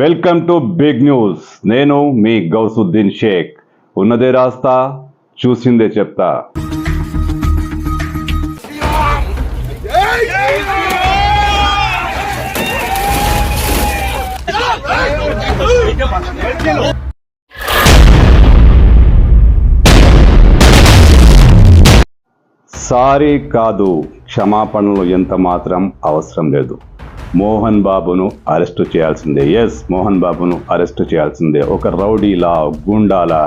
Welcome to big news. నేను మీ గౌసుద్దీన్ షేక్. ఉన్నదే రాస్తా చూసిందే చెప్తా. సారీ కాదు క్షమాపణలు ఎంత మాత్రం అవసరం లేదు. మోహన్ బాబును అరెస్టు చేయాల్సిందే. ఎస్ మోహన్ బాబును అరెస్టు చేయాల్సిందే. ఒక రౌడీలా గుండాలా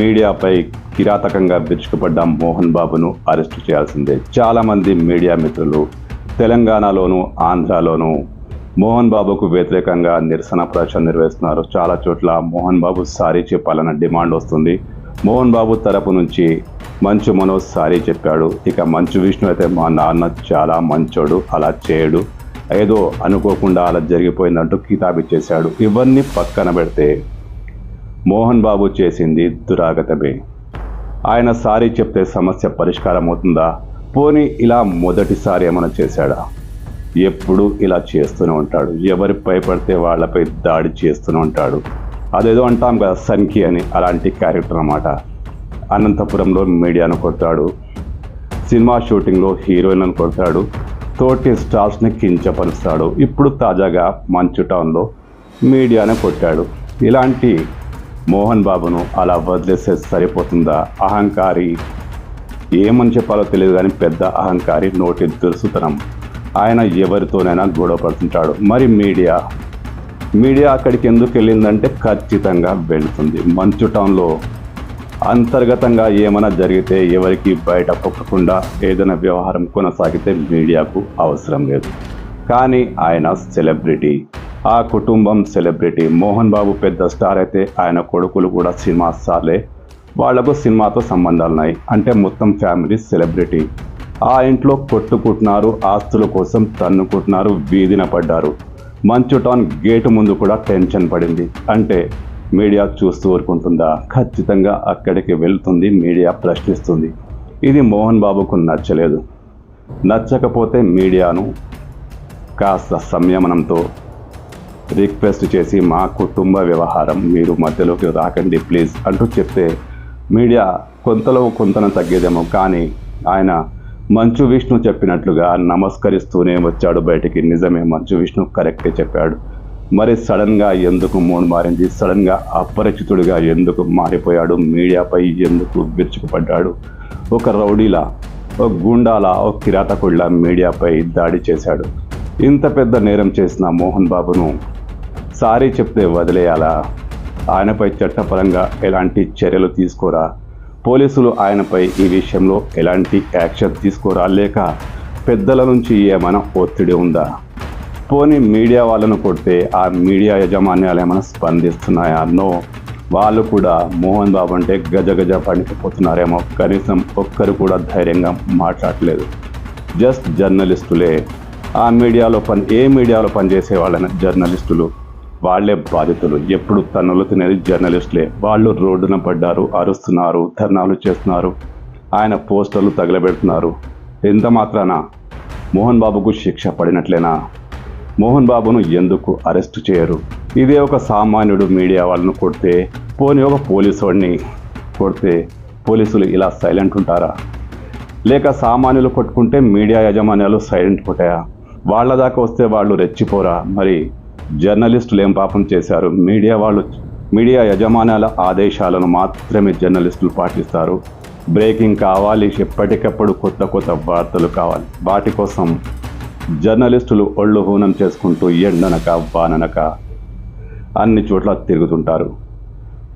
మీడియాపై కిరాతకంగా విరుచుకుపడ్డ మోహన్ బాబును అరెస్టు చేయాల్సిందే. చాలామంది మీడియా మిత్రులు తెలంగాణలోను ఆంధ్రాలోను మోహన్ బాబుకు వ్యతిరేకంగా నిరసన ప్రచారం నిర్వహిస్తున్నారు. చాలా చోట్ల మోహన్ బాబు సారీ చెప్పాలన్న డిమాండ్ వస్తుంది. మోహన్ బాబు తరపు నుంచి మంచు మనోజ్ సారీ చెప్పాడు. ఇక మంచు విష్ణు అయితే మా నాన్న చాలా మంచోడు అలా చేయడు. ఏదో అనుకోకుండా అలా జరిగిపోయిందంటూ కితాబిచ్చేశాడు. ఇవన్నీ పక్కన పెడితే మోహన్ బాబు చేసింది దురాగతమే. ఆయన సారీ చెప్తే సమస్య పరిష్కారం అవుతుందా? పోనీ ఇలా మొదటిసారి ఏమైనా చేశాడా? ఎప్పుడు ఇలా చేస్తూనే ఉంటాడు. ఎవరి పడితే వాళ్ళపై దాడి చేస్తూనే ఉంటాడు. అదేదో అంటాం కదా సన్కి అని అలాంటి క్యారెక్టర్ అన్నమాట. అనంతపురంలో మీడియాను కొడతాడు. సినిమా షూటింగ్లో హీరోయిన్లను కొడతాడు. తోటి స్టార్స్ని కించపరుస్తాడు. ఇప్పుడు తాజాగా మంచు టౌన్లో మీడియాను కొట్టాడు. ఇలాంటి మోహన్ బాబును అలా వదిలేస్తే సరిపోతుందా? అహంకారి ఏమని చెప్పాలో తెలియదు కానీ పెద్ద అహంకారి నోటి దురుసుతనం. ఆయన ఎవరితోనైనా గొడవ పడుతుంటాడు. మరి మీడియా? మీడియా అక్కడికి ఎందుకు వెళ్ళిందంటే ఖచ్చితంగా వెళుతుంది. మంచు టౌన్లో అంతర్గతంగా ఏమైనా జరిగితే ఎవరికి బయట పొక్కకుండా ఏదైనా వ్యవహారం కొనసాగితే మీడియాకు అవసరం లేదు. కానీ ఆయన సెలబ్రిటీ. ఆ కుటుంబం సెలబ్రిటీ. మోహన్ బాబు పెద్ద స్టార్ అయితే ఆయన కొడుకులు కూడా సినిమా స్టార్లే. వాళ్ళకు సినిమాతో సంబంధాలు ఉన్నాయి. అంటే మొత్తం ఫ్యామిలీ సెలబ్రిటీ. ఆ ఇంట్లో కొట్టుకుంటున్నారు ఆస్తుల కోసం తన్నుకుంటున్నారు వీధిన పడ్డారు. మంచుటాన్ గేటు ముందు కూడా టెన్షన్ పడింది. అంటే మీడియా చూస్తూ ఊరుకుంటుందా ఖచ్చితంగా అక్కడికి వెళ్తుంది మీడియా ప్రశ్నిస్తుంది. ఇది మోహన్ బాబుకు నచ్చలేదు. నచ్చకపోతే మీడియాను కాస్త సంయమనంతో రిక్వెస్ట్ చేసి మా కుటుంబ వ్యవహారం మీరు మధ్యలోకి రాకండి ప్లీజ్ అంటూ చెప్తే మీడియా కొంతలో కొంతన తగ్గేదేమో కానీ ఆయన మంచు విష్ణు చెప్పినట్లుగా నమస్కరిస్తూనే వచ్చాడు బయటికి. నిజమే మంచు విష్ణు కరెక్టే చెప్పాడు. మరి సడన్గా ఎందుకు మూడు మారింది? సడన్గా అపరిచితుడిగా ఎందుకు మారిపోయాడు? మీడియాపై ఎందుకు విరుచుకుపడ్డాడు? ఒక రౌడీలా ఒక గుండాలా ఒక కిరాతకుడిలా మీడియాపై దాడి చేశాడు. ఇంత పెద్ద నేరం చేసిన మోహన్ బాబును సారీ చెప్తే వదిలేయాలా? ఆయనపై చట్టపరంగా ఎలాంటి చర్యలు తీసుకోరా? పోలీసులు ఆయనపై ఈ విషయంలో ఎలాంటి యాక్షన్ తీసుకోరా? లేక పెద్దల నుంచి ఏమైనా ఒత్తిడి ఉందా? పోనీ మీడియా వాళ్ళను కొడితే ఆ మీడియా యజమాన్యాలు ఏమైనా స్పందిస్తున్నాయా? నో. వాళ్ళు కూడా మోహన్ బాబు అంటే గజ గజ పండిపోతున్నారేమో. కనీసం ఒక్కరు కూడా ధైర్యంగా మాట్లాడలేదు. జస్ట్ జర్నలిస్టులే. ఆ మీడియాలో పని ఏ మీడియాలో పనిచేసే వాళ్ళని జర్నలిస్టులు వాళ్ళే బాధితులు. ఎప్పుడు తన్నులు తినేది జర్నలిస్టులే. వాళ్ళు రోడ్డున పడ్డారు అరుస్తున్నారు ధర్నాలు చేస్తున్నారు. ఆయన పోస్టర్లు తగలబెడుతున్నారు. ఎంత మాత్రాన? మోహన్ బాబుకు శిక్ష పడినట్లేనా? మోహన్ బాబును ఎందుకు అరెస్ట్ చేయరు? ఇదే ఒక సామాన్యుడు మీడియా వాళ్ళను కొడితే పోనీ ఒక పోలీసు వాడిని కొడితే పోలీసులు ఇలా సైలెంట్ ఉంటారా? లేక సామాన్యులు కొట్టుకుంటే మీడియా యాజమాన్యాలు సైలెంట్ కొట్టాయా? వాళ్ళ దాకా వస్తే వాళ్ళు రెచ్చిపోరా? మరి జర్నలిస్టులు ఏం పాపం చేశారు? మీడియా వాళ్ళు మీడియా యజమాన్యాల ఆదేశాలను మాత్రమే జర్నలిస్టులు పాటిస్తారు. బ్రేకింగ్ కావాలి ఎప్పటికప్పుడు కొత్త కొత్త వార్తలు కావాలి. వాటి కోసం జర్నలిస్టులు ఒళ్ళు హూనం చేసుకుంటూ ఎండనక వాననక అన్ని చోట్ల తిరుగుతుంటారు.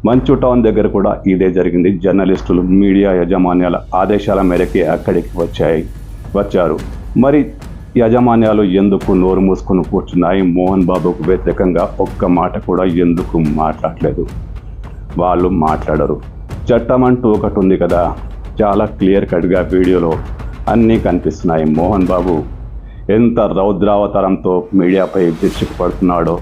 మంచు టౌన్ దగ్గర కూడా ఇదే జరిగింది. జర్నలిస్టులు మీడియా యాజమాన్యాల ఆదేశాల మేరకే అక్కడికి వచ్చాయి వచ్చారు. మరి యాజమాన్యాలు ఎందుకు నోరు మూసుకుని కూర్చున్నాయి? మోహన్ బాబుకు వ్యతిరేకంగా ఒక్క మాట కూడా ఎందుకు మాట్లాడలేదు? వాళ్ళు మాట్లాడరు. చట్టం అంటూ ఒకటి ఉంది కదా. చాలా క్లియర్ కట్గా వీడియోలో అన్నీ కనిపిస్తున్నాయి. మోహన్ బాబు ఎంత రౌద్రావతారంతో మీడియాపై విరుచుకుపడుతున్నాడో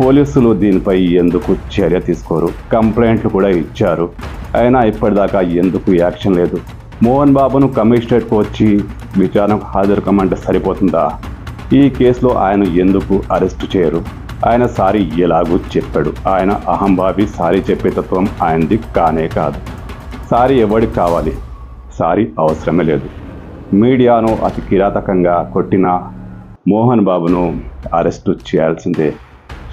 పోలీసులు దీనిపై ఎందుకు చర్య తీసుకోరు? కంప్లైంట్లు కూడా ఇచ్చారు. అయినా ఇప్పటిదాకా ఎందుకు యాక్షన్ లేదు? మోహన్ బాబును కమిషనరేట్కు వచ్చి విచారణకు హాజరు కమ్మంటే సరిపోతుందా? ఈ కేసులో ఆయన ఎందుకు అరెస్ట్ చేయరు? ఆయన సారీ ఎలాగూ చెప్పాడు. ఆయన అహంభావి సారీ చెప్పే తత్వం ఆయనది కానే కాదు. సారీ ఎవడికి కావాలి? సారీ అవసరమే లేదు. మీడియాను అతి కిరాతకంగా కొట్టిన మోహన్ బాబును అరెస్టు చేయాల్సిందే.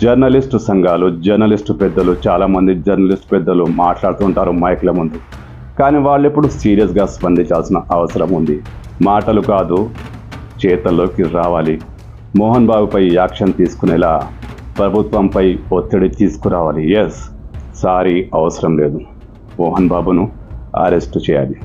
జర్నలిస్టు సంఘాలు జర్నలిస్టు పెద్దలు చాలామంది జర్నలిస్ట్ పెద్దలు మాట్లాడుతుంటారు మైక్ల ముందు. కానీ వాళ్ళు ఇప్పుడు సీరియస్గా స్పందించాల్సిన అవసరం ఉంది. మాటలు కాదు చేతల్లోకి రావాలి. మోహన్ బాబుపై యాక్షన్ తీసుకునేలా ప్రభుత్వంపై ఒత్తిడి తీసుకురావాలి. ఎస్ సారీ అవసరం లేదు. మోహన్ బాబును అరెస్టు చేయాలి.